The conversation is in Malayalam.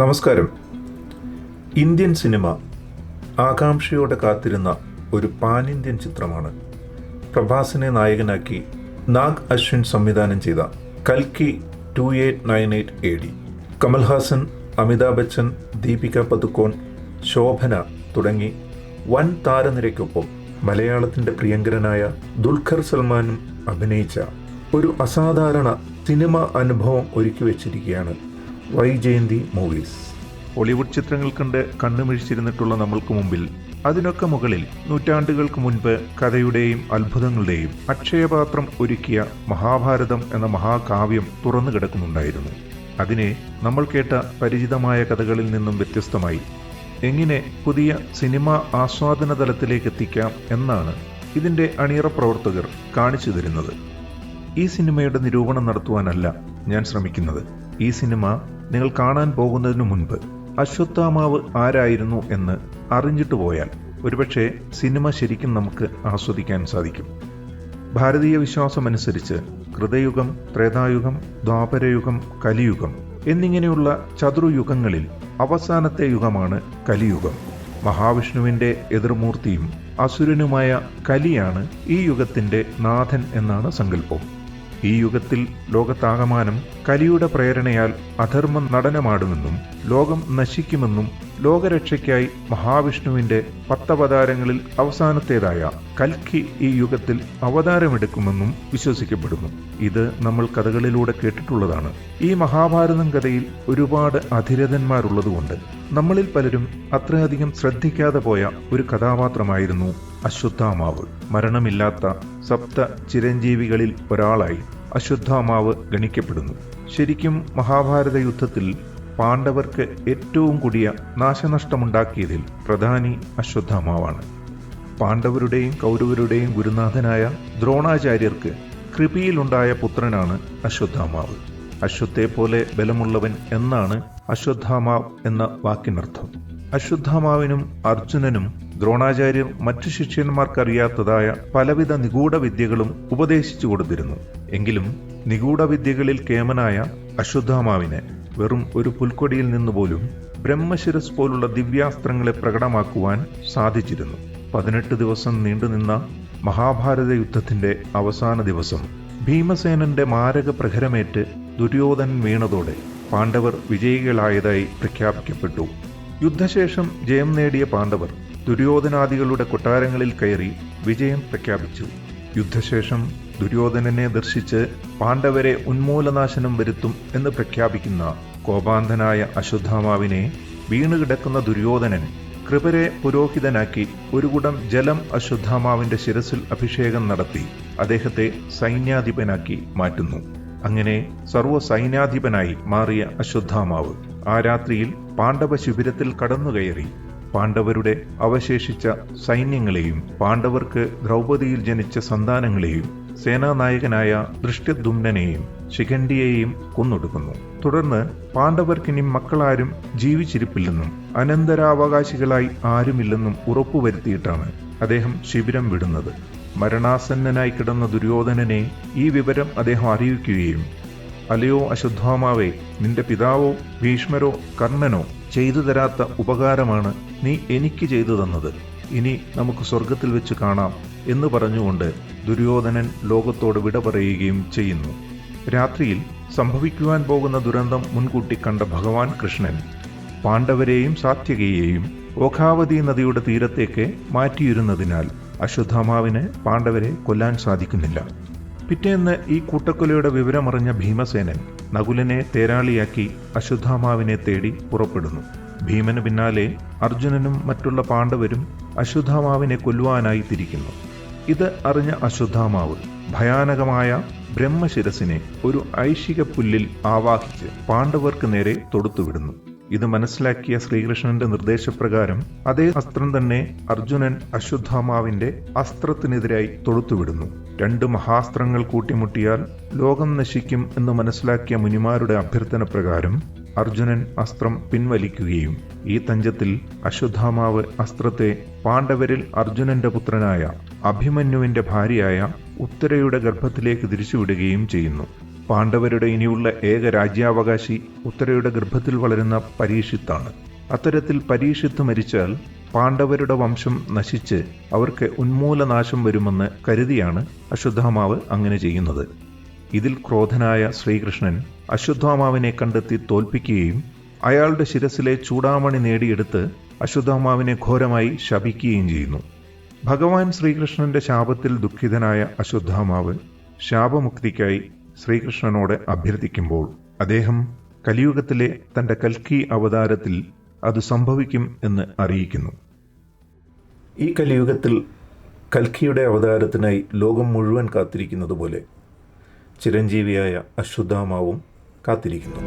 നമസ്കാരം. ഇന്ത്യൻ സിനിമ ആകാംക്ഷയോടെ കാത്തിരുന്ന ഒരു പാൻ ഇന്ത്യൻ ചിത്രമാണ്. പ്രഭാസിനെ നായകനാക്കി നാഗ് അശ്വിൻ സംവിധാനം ചെയ്ത കൽക്കി two eight nine eight A D Kamal Haasan Amitabh Bachchan Deepika Padukone Shobana തുടങ്ങി വൻ താരനിരയ്ക്കൊപ്പം മലയാളത്തിന്റെ പ്രിയങ്കരനായ ദുൽഖർ സൽമാനും അഭിനയിച്ച ഒരു അസാധാരണ സിനിമ അനുഭവം ഒരുക്കി വച്ചിരിക്കുകയാണ് വൈജയന്തി മൂവീസ് ഹോളിവുഡ് ചിത്രങ്ങൾ കണ്ട് കണ്ണുമിഴിച്ചിരുന്നിട്ടുള്ള നമ്മൾക്ക് മുമ്പിൽ അതിനൊക്കെ മുകളിൽ നൂറ്റാണ്ടുകൾക്ക് മുൻപ് കഥയുടെയും അത്ഭുതങ്ങളുടെയും അക്ഷയപാത്രം ഒരുക്കിയ മഹാഭാരതം എന്ന മഹാകാവ്യം തുറന്നു കിടക്കുന്നുണ്ടായിരുന്നു. അതിനെ നമ്മൾ കേട്ട പരിചിതമായ കഥകളിൽ നിന്നും വ്യത്യസ്തമായി. എങ്ങനെ പുതിയ സിനിമ ആസ്വാദന തലത്തിലേക്ക് എത്തിക്കാം എന്നാണ് ഇതിന്റെ അണിയറ പ്രവർത്തകർ കാണിച്ചു തരുന്നത്. ഈ സിനിമയുടെ നിരൂപണം നടത്തുവാനല്ല ഞാൻ ശ്രമിക്കുന്നത്. ഈ സിനിമ നിങ്ങൾ കാണാൻ പോകുന്നതിനു മുൻപ് അശ്വത്ഥാമാവ് ആരായിരുന്നു എന്ന് അറിഞ്ഞിട്ട് പോയാൽ ഒരുപക്ഷെ സിനിമ ശരിക്കും നമുക്ക് ആസ്വദിക്കാൻ സാധിക്കും. ഭാരതീയ വിശ്വാസമനുസരിച്ച് കൃതയുഗം ത്രേതായുഗം ദ്വാപരയുഗം കലിയുഗം എന്നിങ്ങനെയുള്ള ചതുർയുഗങ്ങളിൽ അവസാനത്തെ യുഗമാണ് കലിയുഗം. മഹാവിഷ്ണുവിന്റെ എതിർമൂർത്തിയും അസുരനുമായ കലിയാണ് ഈ യുഗത്തിന്റെ നാഥൻ എന്നാണ് സങ്കല്പം. ഈ യുഗത്തിൽ ലോകത്താകമാനം കലിയുടെ പ്രേരണയാൽ അധർമ്മം നടനമാടുമെന്നും ലോകം നശിക്കുമെന്നും ലോകരക്ഷയ്ക്കായി മഹാവിഷ്ണുവിന്റെ പത്തവതാരങ്ങളിൽ അവസാനത്തേതായ കൽക്കി ഈ യുഗത്തിൽ അവതാരമെടുക്കുമെന്നും വിശ്വസിക്കപ്പെടുന്നു. ഇത് നമ്മൾ കഥകളിലൂടെ കേട്ടിട്ടുള്ളതാണ്. ഈ മഹാഭാരതം കഥയിൽ ഒരുപാട് അധിരഥന്മാരുള്ളതുകൊണ്ട് നമ്മളിൽ പലരും അത്രയധികം ശ്രദ്ധിക്കാതെ പോയ ഒരു കഥാപാത്രമായിരുന്നു അശ്വത്ഥാമാവ്. മരണമില്ലാത്ത സപ്ത ചിരഞ്ജീവികളിൽ ഒരാളായി അശ്വത്ഥാമാവ് ഗണിക്കപ്പെടുന്നു. ശരിക്കും മഹാഭാരത യുദ്ധത്തിൽ പാണ്ഡവർക്ക് ഏറ്റവും കൂടിയ നാശനഷ്ടമുണ്ടാക്കിയതിൽ പ്രധാനി അശ്വത്ഥാമാവാണ്. പാണ്ഡവരുടെയും കൗരവരുടെയും ഗുരുനാഥനായ ദ്രോണാചാര്യർക്ക് കൃപിയിലുണ്ടായ പുത്രനാണ് അശ്വത്ഥാമാവ്. അശ്വത്തെ പോലെ ബലമുള്ളവൻ എന്നാണ് അശ്വത്ഥാമാവ് എന്ന വാക്കിനർത്ഥം. അശ്വത്ഥാമാവിനും അർജുനനും ദ്രോണാചാര്യർ മറ്റു ശിഷ്യന്മാർക്കറിയാത്തതായ പലവിധ നിഗൂഢ വിദ്യകളും ഉപദേശിച്ചു കൊടുത്തിരുന്നു. എങ്കിലും നിഗൂഢ വിദ്യകളിൽ കേമനായ അശ്വത്ഥാമാവിന് വെറും ഒരു പുൽക്കൊടിയിൽ നിന്നുപോലും ബ്രഹ്മശിരസ് പോലുള്ള ദിവ്യാസ്ത്രങ്ങളെ പ്രകടമാക്കുവാൻ സാധിച്ചിരുന്നു. പതിനെട്ട് ദിവസം നീണ്ടുനിന്ന മഹാഭാരത യുദ്ധത്തിന്റെ അവസാന ദിവസം ഭീമസേനന്റെ മാരക പ്രഹരമേറ്റ് ദുര്യോധനൻ വീണതോടെ പാണ്ഡവർ വിജയികളായതായി പ്രഖ്യാപിക്കപ്പെട്ടു. യുദ്ധശേഷം ജയം നേടിയ പാണ്ഡവർ ദുര്യോധനാദികളുടെ കൊട്ടാരങ്ങളിൽ കയറി വിജയം പ്രഖ്യാപിച്ചു. യുദ്ധശേഷം ദുര്യോധനനെ ദർശിച്ച് പാണ്ഡവരെ ഉന്മൂലനാശനം വരുത്തും എന്ന് പ്രഖ്യാപിക്കുന്ന കോപാന്തനായ അശ്വത്ഥാമാവിനെ വീണുകിടക്കുന്ന ദുര്യോധനൻ കൃപരെ പുരോഹിതനാക്കി ഒരു കുടം ജലം അശ്വത്ഥാമാവിന്റെ ശിരസിൽ അഭിഷേകം നടത്തി അദ്ദേഹത്തെ സൈന്യാധിപനാക്കി മാറ്റുന്നു. അങ്ങനെ സർവ സൈന്യാധിപനായി മാറിയ അശ്വത്ഥാമാവ് ആ രാത്രിയിൽ പാണ്ഡവ ശിബിരത്തിൽ കടന്നുകയറി പാണ്ഡവരുടെ അവശേഷിച്ച സൈന്യങ്ങളെയും പാണ്ഡവർക്ക് ദ്രൗപദിയിൽ ജനിച്ച സന്താനങ്ങളെയും സേനാനായകനായ ദൃഷ്ടദുംനെയും ശിഖണ്ഡിയെയും കൊന്നൊടുക്കുന്നു. തുടർന്ന് പാണ്ഡവർക്കിനി മക്കളാരും ജീവിച്ചിരിപ്പില്ലെന്നും അനന്തരാവകാശികളായി ആരുമില്ലെന്നും ഉറപ്പുവരുത്തിയിട്ടാണ് അദ്ദേഹം ശിബിരം വിടുന്നത്. മരണാസന്നനായി കിടന്ന ദുര്യോധനനെ ഈ വിവരം അദ്ദേഹം അറിയിക്കുകയും അലയോ അശ്വത്ഥാമാവേ നിന്റെ പിതാവോ ഭീഷ്മരോ കർണനോ ചെയ്തു തരാത്ത ഉപകാരമാണ് നീ എനിക്ക് ചെയ്തു തന്നത്. ഇനി നമുക്ക് സ്വർഗത്തിൽ വെച്ച് കാണാം എന്ന് പറഞ്ഞുകൊണ്ട് ദുര്യോധനൻ ലോകത്തോട് വിട പറയുകയും ചെയ്യുന്നു. രാത്രിയിൽ സംഭവിക്കുവാൻ പോകുന്ന ദുരന്തം മുൻകൂട്ടി കണ്ട ഭഗവാൻ കൃഷ്ണൻ പാണ്ഡവരെയും സാത്യകയെയും ഓഖാവതി നദിയുടെ തീരത്തേക്ക് മാറ്റിയിരുന്നതിനാൽ അശ്വത്ഥാമാവിന് പാണ്ഡവരെ കൊല്ലാൻ സാധിക്കുന്നില്ല. പിറ്റേന്ന് ഈ കൂട്ടക്കൊലയുടെ വിവരമറിഞ്ഞ ഭീമസേനൻ നകുലനെ തേരാളിയാക്കി അശ്വത്ഥാമാവിനെ തേടി പുറപ്പെടുന്നു. ഭീമന് പിന്നാലെ അർജുനനും മറ്റുള്ള പാണ്ഡവരും അശ്വത്ഥാമാവിനെ കൊല്ലുവാനായി തിരിക്കുന്നു ഇത് അറിഞ്ഞ അശ്വത്ഥാമാവ് ഭയാനകമായ ബ്രഹ്മശിരസിനെ ഒരു ഐശിക പുല്ലിൽ ആവാഹിച്ച് പാണ്ഡവർക്ക് നേരെ തൊടുത്തുവിടുന്നു. ഇത് മനസ്സിലാക്കിയ ശ്രീകൃഷ്ണന്റെ നിർദ്ദേശപ്രകാരം അതേ അസ്ത്രം തന്നെ അർജുനൻ അശ്വത്ഥാമാവിന്റെ അസ്ത്രത്തിനെതിരായി തൊടുത്തുവിടുന്നു. രണ്ട് മഹാസ്ത്രങ്ങൾ കൂട്ടിമുട്ടിയാൽ ലോകം നശിക്കും എന്ന് മനസ്സിലാക്കിയ മുനിമാരുടെ അഭ്യർത്ഥന പ്രകാരം അർജുനൻ അസ്ത്രം പിൻവലിക്കുകയും ഈ തഞ്ചത്തിൽ അശ്വത്ഥാമാവ് അസ്ത്രത്തെ പാണ്ഡവരിൽ അർജുനന്റെ പുത്രനായ അഭിമന്യുവിന്റെ ഭാര്യയായ ഉത്തരയുടെ ഗർഭത്തിലേക്ക് തിരിച്ചുവിടുകയും ചെയ്യുന്നു. പാണ്ഡവരുടെ ഇനിയുള്ള ഏക രാജ്യാവകാശി ഉത്തരയുടെ ഗർഭത്തിൽ വളരുന്ന പരീക്ഷിത്താണ്. അത്തരത്തിൽ പരീക്ഷിത്ത് മരിച്ചാൽ പാണ്ഡവരുടെ വംശം നശിച്ച് അവർക്ക് ഉന്മൂലനാശം വരുമെന്ന് കരുതിയാണ് അശ്വത്ഥാമാവ് അങ്ങനെ ചെയ്യുന്നത്. ഇതിൽ ക്രോധനായ ശ്രീകൃഷ്ണൻ അശ്വത്ഥാമാവിനെ കണ്ടെത്തി തോൽപ്പിക്കുകയും അയാളുടെ ശിരസിലെ ചൂടാമണി നേടിയെടുത്ത് അശ്വത്ഥാമാവിനെ ഘോരമായി ശപിക്കുകയും ചെയ്യുന്നു. ഭഗവാൻ ശ്രീകൃഷ്ണന്റെ ശാപത്തിൽ ദുഃഖിതനായ അശ്വത്ഥാമാവ് ശാപമുക്തിക്കായി ശ്രീകൃഷ്ണനോട് അഭ്യർത്ഥിക്കുമ്പോൾ അദ്ദേഹം കലിയുഗത്തിലെ തന്റെ കൽക്കി അവതാരത്തിൽ അത് സംഭവിക്കും എന്ന് അറിയിക്കുന്നു. ഈ കലിയുഗത്തിൽ കൽക്കിയുടെ അവതാരത്തിനായി ലോകം മുഴുവൻ കാത്തിരിക്കുന്നത് പോലെ ചിരഞ്ജീവിയായ അശ്വത്ഥാമാവും കാത്തിരിക്കുന്നു.